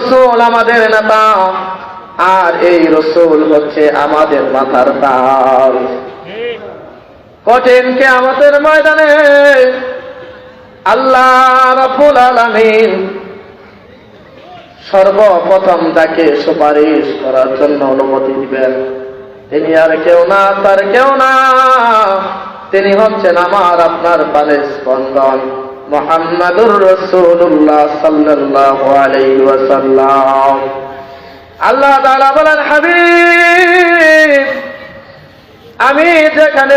রসুল আমাদের নেতা। আর এই রসুল হচ্ছে আমাদের মাথার তাল। কঠিন কে আমাদের ময়দানে আল্লাহ রাব্বুল আলামিন সর্বপ্রথম তাকে সুপারিশ করার জন্য অনুমতি দিবেন। তিনি আর কেউ না, তার কেউ না। তিনি হচ্ছেন আমার আপনার পালে স্পন্দন। মোহাম্মদুর রসুল্লাহ আলাইহি ওয়াসাল্লাম। আল্লাহ তাআলা বলেন, হাবিব, আমি যেখানে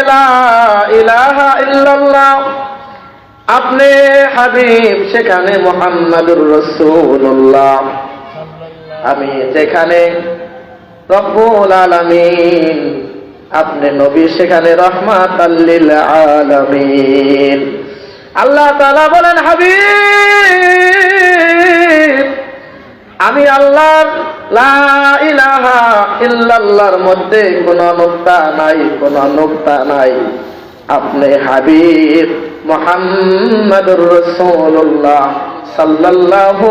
আপনি হাবিব, সেখানে মোহাম্মদুর রসুল্লাহ আমি যেখানে রব্বুল আলামিন, আপনি নবী, সেখানে রহমাত আলামিন। আল্লাহ তালা বলেন, হাবিব, আমি ইলাহা ইল্লাল্লাহর মধ্যে কোনো নুক্তা নাই, কোনো নুক্তা নাই। আপনি হাবিব মোহাম্মদুর রাসূলুল্লাহ সাল্লাল্লাহু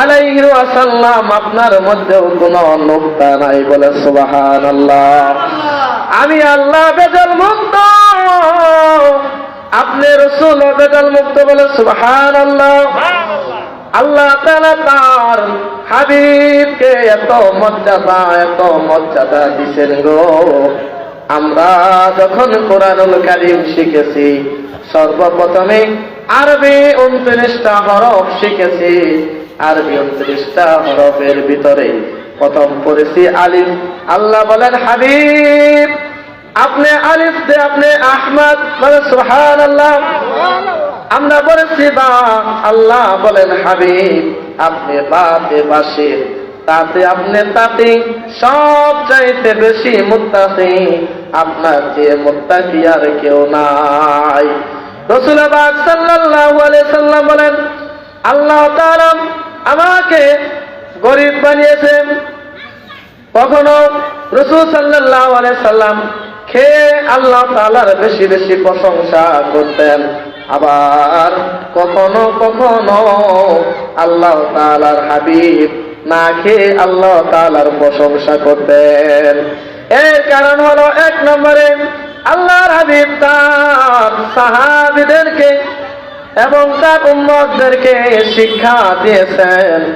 আলাইহি ওয়াসাল্লাম, আপনার মধ্যেও কোনো নুক্তা নাই বলে সুবহানাল্লাহ। আমি আল্লাহ বেজাল মুক্ত। রসুল মুক্ত বলে, সুবহানাল্লাহ। আল্লাহ তাআলা তার হাবিবকে এত মর্যাদা এত মর্যাদা দিছেন গো। আমরা যখন কোরআনুল কারীম শিখেছি, সর্বপ্রথমে আরবি উনত্রিশটা হরফ শিখেছি। আরবি উনত্রিশটা হরফের ভিতরে প্রথম পড়েছি আলিফ। আল্লাহ বলেন, হাবিব, আপনি আলিফ দে, আপনি আহমদ বলে, সুবহানাল্লাহ। আমরা বলেছি বা আল্লাহ বলেন, হাবিব, আপনি বাতে বাসির। তাতে আপনি তাতে সব চাইতে বেশি মুত্তাকি আপনার যে মুত্তাকি আর কেউ নাই। রসুলাবাদ সাল্লাল্লাহু আলাইহি সাল্লাম বলেন, আল্লাহ তাআলা আমাকে গরিব বানিয়েছেন। কখনো রসুল সাল্লাল্লাহু আলাইহি সাল্লাম খেয়ে আল্লাহ তাআলার বেশি বেশি প্রশংসা করতেন। আবার কখনো কখনো আল্লাহ তাআলার হাবিব না খেয়ে আল্লাহ তাআলার প্রশংসা করতেন। এর কারণ হলো এক নম্বরে, আল্লাহর হাবিব তার সাহাবিদেরকে এবং তার উম্মতদেরকে শিক্ষা দিয়েছেন।